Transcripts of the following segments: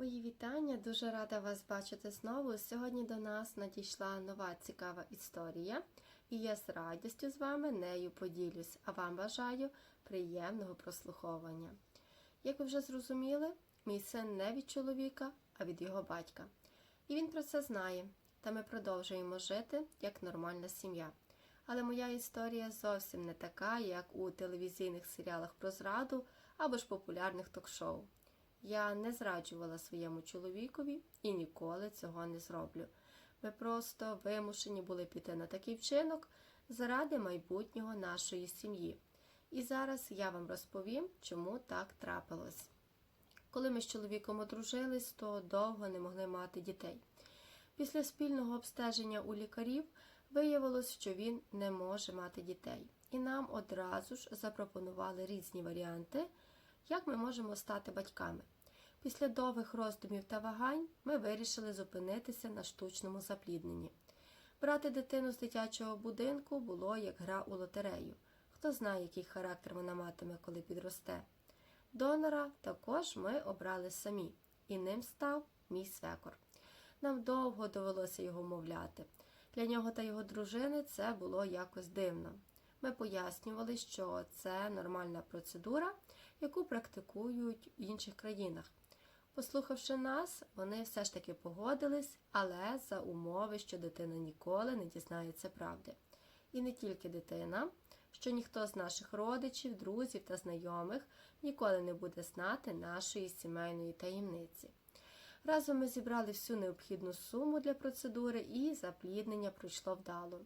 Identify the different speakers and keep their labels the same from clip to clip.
Speaker 1: Мої вітання, дуже рада вас бачити знову. Сьогодні до нас надійшла нова цікава історія, і я з радістю з вами нею поділюсь, а вам бажаю приємного прослуховування. Як ви вже зрозуміли, мій син не від чоловіка, а від його батька. І він про це знає, та ми продовжуємо жити як нормальна сім'я. Але моя історія зовсім не така, як у телевізійних серіалах про зраду або ж популярних ток-шоу. Я не зраджувала своєму чоловікові і ніколи цього не зроблю. Ми просто вимушені були піти на такий вчинок заради майбутнього нашої сім'ї. І зараз я вам розповім, чому так трапилось. Коли ми з чоловіком одружились, то довго не могли мати дітей. Після спільного обстеження у лікарів виявилось, що він не може мати дітей. І нам одразу ж запропонували різні варіанти, як ми можемо стати батьками. Після довгих роздумів та вагань ми вирішили зупинитися на штучному заплідненні. Брати дитину з дитячого будинку було як гра у лотерею. Хто знає, який характер вона матиме, коли підросте. Донора також ми обрали самі, і ним став мій свекор. Нам довго довелося його мовляти. Для нього та його дружини це було якось дивно. Ми пояснювали, що це нормальна процедура, яку практикують в інших країнах. Послухавши нас, вони все ж таки погодились, але за умови, що дитина ніколи не дізнається правди. І не тільки дитина, що ніхто з наших родичів, друзів та знайомих ніколи не буде знати нашої сімейної таємниці. Разом ми зібрали всю необхідну суму для процедури, і запліднення пройшло вдало.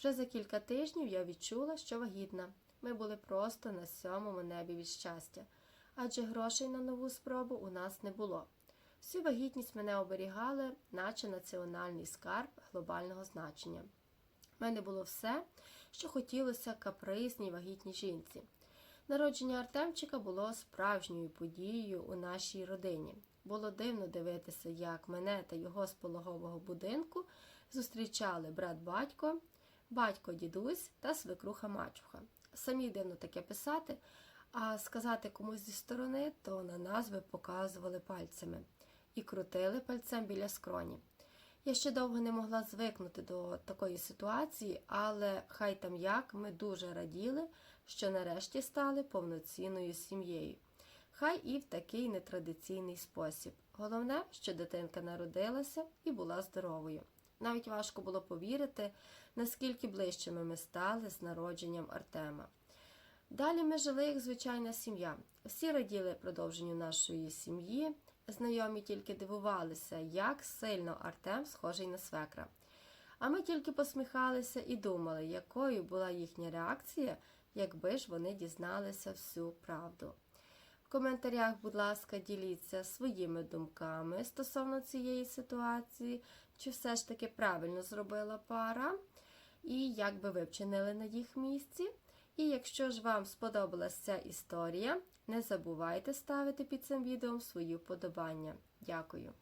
Speaker 1: Вже за кілька тижнів я відчула, що вагітна. Ми були просто на сьомому небі від щастя, адже грошей на нову спробу у нас не було. Всю вагітність мене оберігали, наче національний скарб глобального значення. У мене було все, що хотілося капризній вагітній жінці. Народження Артемчика було справжньою подією у нашій родині. Було дивно дивитися, як мене та його з пологового будинку зустрічали брат-батько, батько-дідусь та свекруха-мачуха. Самі дивно таке писати, а сказати комусь зі сторони, то на назви показували пальцями і крутили пальцем біля скроні. Я ще довго не могла звикнути до такої ситуації, але хай там як ми дуже раділи, що нарешті стали повноцінною сім'єю. Хай і в такий нетрадиційний спосіб. Головне, що дитинка народилася і була здоровою. Навіть важко було повірити, наскільки ближчими ми стали з народженням Артема. Далі ми жили як звичайна сім'я. Всі раділи продовженню нашої сім'ї. Знайомі тільки дивувалися, як сильно Артем схожий на свекра. А ми тільки посміхалися і думали, якою була їхня реакція, якби ж вони дізналися всю правду. В коментарях, будь ласка, діліться своїми думками стосовно цієї ситуації, чи все ж таки правильно зробила пара, і як би ви вчинили на їх місці. І якщо ж вам сподобалася ця історія, не забувайте ставити під цим відео свої вподобання. Дякую!